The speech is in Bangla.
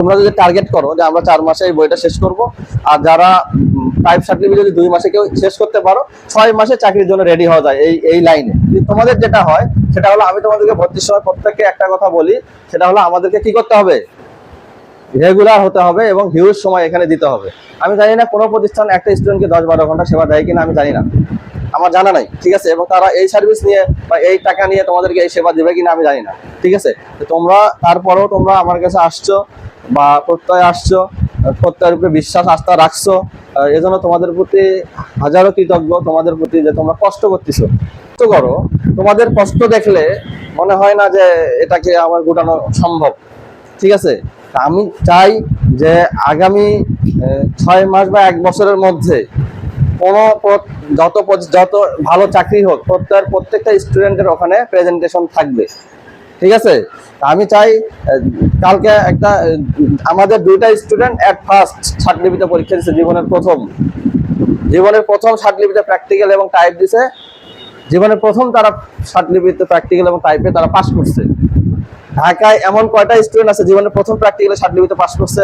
তোমরা যদি টার্গেট করো যে আমরা চার মাসে এই বইটা শেষ করব, আর যারা টাইপ সার্টিফিকেট যদি দুই মাসে কেউ শেষ করতে পারো, ছয় মাসে চাকরির জন্য রেডি হওয়া যায় এই এই লাইনে তোমাদের যেটা হয়, সেটা হলো আমি তোমাদেরকে ভর্তির সময় প্রত্যেককে একটা কথা বলি, সেটা হলো আমাদেরকে কি করতে হবে? রেগুলার হতে হবে এবং হিউজ সময় এখানে দিতে হবে। আমি জানি না কোনো প্রতিষ্ঠান একটা স্টুডেন্টকে দশ বারো ঘণ্টা সেবা দেয় কিনা, আমি জানি না। আমার জানা নাই, ঠিক আছে? এবং তারা এই সার্ভিস নিয়ে বা এই টাকা নিয়ে তোমাদেরকে এই সেবা দেবে কিনা আমি জানি না, ঠিক আছে? তোমরা তারপরেও তোমরা আমার কাছে আসছো বা প্রত্যয় আসছো, প্রত্যয়ের উপরে বিশ্বাস, আস্থা রাখছো এজন্য তোমাদের প্রতি হাজারো কৃতজ্ঞ, তোমাদের প্রতি যে তোমরা কষ্ট করতেছো। কষ্ট করো, তোমাদের কষ্ট দেখলে মনে হয় না যে এটাকে আমার গোটানো সম্ভব, ঠিক আছে? আমি চাই যে আগামী ছয় মাস বা এক বছরের মধ্যে কোনো যত যত ভালো চাকরি হোক, প্রত্যেক প্রত্যেকটা স্টুডেন্টের ওখানে প্রেজেন্টেশন থাকবে। ঠিক আছে? আমি চাই কালকে একটা আমাদের দুইটা স্টুডেন্ট অ্যাট ফার্স্ট সার্টিফিকেট পরীক্ষা দিচ্ছে জীবনের প্রথম। জীবনের প্রথম সার্টিফিকেট প্র্যাকটিক্যাল এবং টাইপ দিছে। জীবনের প্রথম তারা সার্টিফিকেট প্র্যাকটিক্যাল এবং টাইপে তারা পাস করছে। ঢাকায় এমন কয়টা স্টুডেন্ট আছে, জীবনের প্রথম প্র্যাকটিক্যালে সার্টিফিকেট পাস করছে